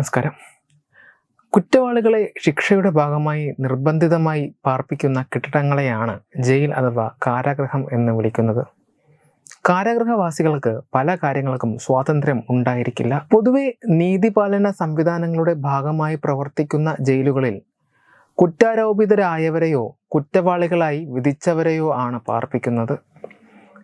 നമസ്കാരം. കുറ്റവാളികളെ ശിക്ഷയുടെ ഭാഗമായി നിർബന്ധിതമായി പാർപ്പിക്കുന്ന കെട്ടിടങ്ങളെയാണ് ജയിൽ അഥവാ കാരാഗ്രഹം എന്ന് വിളിക്കുന്നത്. കാരാഗ്രഹവാസികൾക്ക് പല കാര്യങ്ങൾക്കും സ്വാതന്ത്ര്യം ഉണ്ടായിരിക്കില്ല. പൊതുവെ നീതിപാലന സംവിധാനങ്ങളുടെ ഭാഗമായി പ്രവർത്തിക്കുന്ന ജയിലുകളിൽ കുറ്റാരോപിതരായവരെയോ കുറ്റവാളികളായി വിധിച്ചവരെയോ ആണ് പാർപ്പിക്കുന്നത്.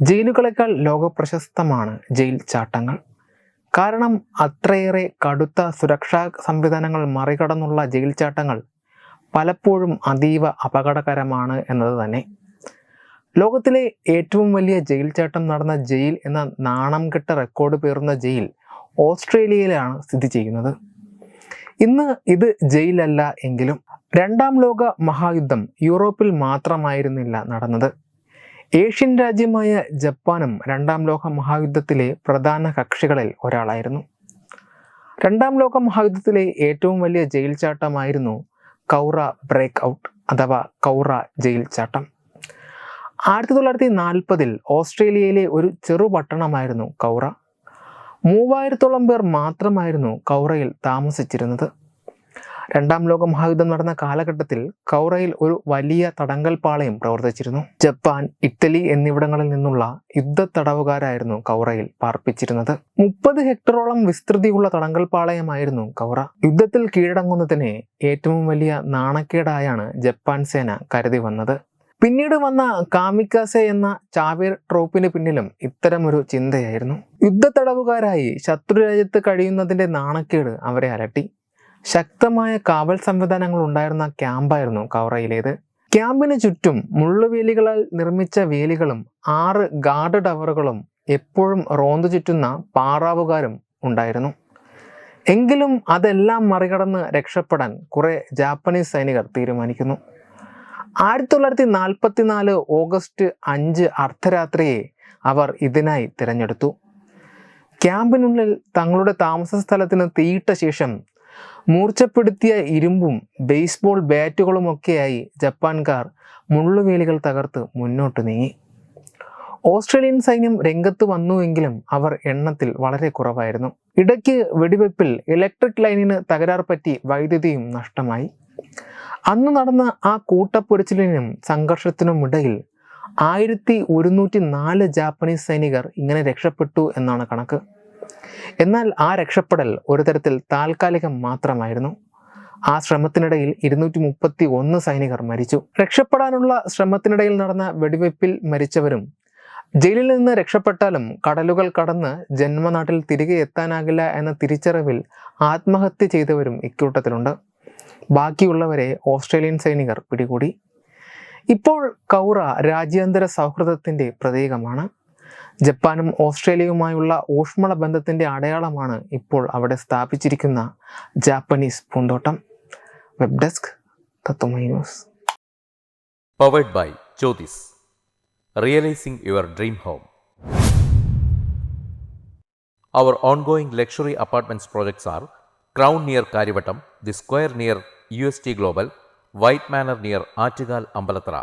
ജയിലുകളെക്കാൾ ലോകപ്രശസ്തമാണ് ജയിൽ ചാട്ടങ്ങൾ. കാരണം അത്രയേറെ കടുത്ത സുരക്ഷാ സംവിധാനങ്ങൾ മറികടന്നുള്ള ജയിൽച്ചാട്ടങ്ങൾ പലപ്പോഴും അതീവ അപകടകരമാണ് എന്നത് തന്നെ. ലോകത്തിലെ ഏറ്റവും വലിയ ജയിൽ ചാട്ടം നടന്ന ജയിൽ എന്ന നാണം കെട്ട റെക്കോർഡ് പേറുന്ന ജയിൽ ഓസ്ട്രേലിയയിലാണ് സ്ഥിതി ചെയ്യുന്നത്. ഇന്ന് ഇത് ജയിലല്ല എങ്കിലും രണ്ടാം ലോക മഹായുദ്ധം യൂറോപ്പിൽ മാത്രമായിരുന്നില്ല നടന്നത്. ഏഷ്യൻ രാജ്യമായ ജപ്പാനും രണ്ടാം ലോക മഹായുദ്ധത്തിലെ പ്രധാന കക്ഷികളിൽ ഒരാളായിരുന്നു. രണ്ടാം ലോക മഹായുദ്ധത്തിലെ ഏറ്റവും വലിയ ജയിൽ ചാട്ടമായിരുന്നു കൗറ ബ്രേക്ക് ഔട്ട് അഥവാ കൗറ ജയിൽ ചാട്ടം ആയിരത്തി തൊള്ളായിരത്തി നാൽപ്പതിൽ ഓസ്ട്രേലിയയിലെ ഒരു ചെറു പട്ടണമായിരുന്നു കൗറ. മൂവായിരത്തോളം പേർ മാത്രമായിരുന്നു കൗറയിൽ താമസിച്ചിരുന്നത്. രണ്ടാം ലോക മഹായുദ്ധം നടന്ന കാലഘട്ടത്തിൽ കൗറയിൽ ഒരു വലിയ തടങ്കൽ പാളയം പ്രവർത്തിച്ചിരുന്നു. ജപ്പാൻ ഇറ്റലി എന്നിവിടങ്ങളിൽ നിന്നുള്ള യുദ്ധ തടവുകാരായിരുന്നു കൗറയിൽ പാർപ്പിച്ചിരുന്നത്. മുപ്പത് ഹെക്ടറോളം വിസ്തൃതിയുള്ള തടങ്കൽ പാളയമായിരുന്നു കൗറ. യുദ്ധത്തിൽ കീഴടങ്ങുന്നതിനെ ഏറ്റവും വലിയ നാണക്കേടായാണ് ജപ്പാൻ സേന കരുതി വന്നത്. പിന്നീട് വന്ന കാമിക്കാസെ എന്ന ചാവേർ ട്രോപ്പിന് പിന്നിലും ഇത്തരമൊരു ചിന്തയായിരുന്നു. യുദ്ധ തടവുകാരായി ശത്രുരാജ്യത്ത് കഴിയുന്നതിന്റെ നാണക്കേട് അവരെ അലട്ടി. ശക്തമായ കാവൽ സംവിധാനങ്ങൾ ഉണ്ടായിരുന്ന ക്യാമ്പായിരുന്നു കവറയിലേത്. ക്യാമ്പിന് ചുറ്റും മുള്ളുവേലികളാൽ നിർമ്മിച്ച വേലികളും ആറ് ഗാർഡ് ടവറുകളും എപ്പോഴും റോന്തു ചുറ്റുന്ന പാറാവുകാരും ഉണ്ടായിരുന്നു. എങ്കിലും അതെല്ലാം മറികടന്ന് രക്ഷപ്പെടാൻ കുറെ ജാപ്പനീസ് സൈനികർ തീരുമാനിക്കുന്നു. ആയിരത്തി തൊള്ളായിരത്തി നാൽപ്പത്തി നാല് ഓഗസ്റ്റ് അഞ്ച് അർദ്ധരാത്രിയെ അവർ ഇതിനായി തിരഞ്ഞെടുത്തു. ക്യാമ്പിനുള്ളിൽ തങ്ങളുടെ താമസ സ്ഥലത്തിന് തീയിട്ട ശേഷം മൂർച്ചപ്പെടുത്തിയ ഇരുമ്പും ബേസ്ബോൾ ബാറ്റുകളുമൊക്കെയായി ജപ്പാൻകാർ മുള്ളുവേലികൾ തകർത്ത് മുന്നോട്ട് നീങ്ങി. ഓസ്ട്രേലിയൻ സൈന്യം രംഗത്ത് വന്നുവെങ്കിലും അവർ എണ്ണത്തിൽ വളരെ കുറവായിരുന്നു. ഇടയ്ക്ക് വെടിവെപ്പിൽ ഇലക്ട്രിക് ലൈനിന് തകരാർ പറ്റി വൈദ്യുതിയും നഷ്ടമായി. അന്ന് നടന്ന ആ കൂട്ടപ്പൊരിച്ചിലിനും സംഘർഷത്തിനും ഇടയിൽ ആയിരത്തി ഒരുന്നൂറ്റി നാല് ജാപ്പനീസ് സൈനികർ ഇങ്ങനെ രക്ഷപ്പെട്ടു എന്നാണ് കണക്ക്. എന്നാൽ ആ രക്ഷപ്പെടൽ ഒരു തരത്തിൽ താൽക്കാലികം മാത്രമായിരുന്നു. ആ ശ്രമത്തിനിടയിൽ ഇരുന്നൂറ്റി മുപ്പത്തി ഒന്ന് സൈനികർ മരിച്ചു. രക്ഷപ്പെടാനുള്ള ശ്രമത്തിനിടയിൽ നടന്ന വെടിവെപ്പിൽ മരിച്ചവരും ജയിലിൽ നിന്ന് രക്ഷപ്പെട്ടാലും കടലുകൾ കടന്ന് ജന്മനാട്ടിൽ തിരികെ എത്താനാകില്ല എന്ന തിരിച്ചറിവിൽ ആത്മഹത്യ ചെയ്തവരും ഇക്കൂട്ടത്തിലുണ്ട്. ബാക്കിയുള്ളവരെ ഓസ്ട്രേലിയൻ സൈനികർ പിടികൂടി. ഇപ്പോൾ കൗറ രാജ്യാന്തര സൗഹൃദത്തിന്റെ പ്രതീകമാണ്. ജപ്പാനും ഓസ്ട്രേലിയയുമായുള്ള ഊഷ്മള ബന്ധത്തിന്റെ അടയാളമാണ് ഇപ്പോൾ അവിടെ സ്ഥാപിച്ചിരിക്കുന്ന ജാപ്പനീസ് പൂന്തോട്ടം web desk Tatwamayi news powered by Jyothis realising your dream home Our ongoing luxury apartments projects are Crown near Karivattam, The Square near UST Global, White Manor near Achigal Ambalatra,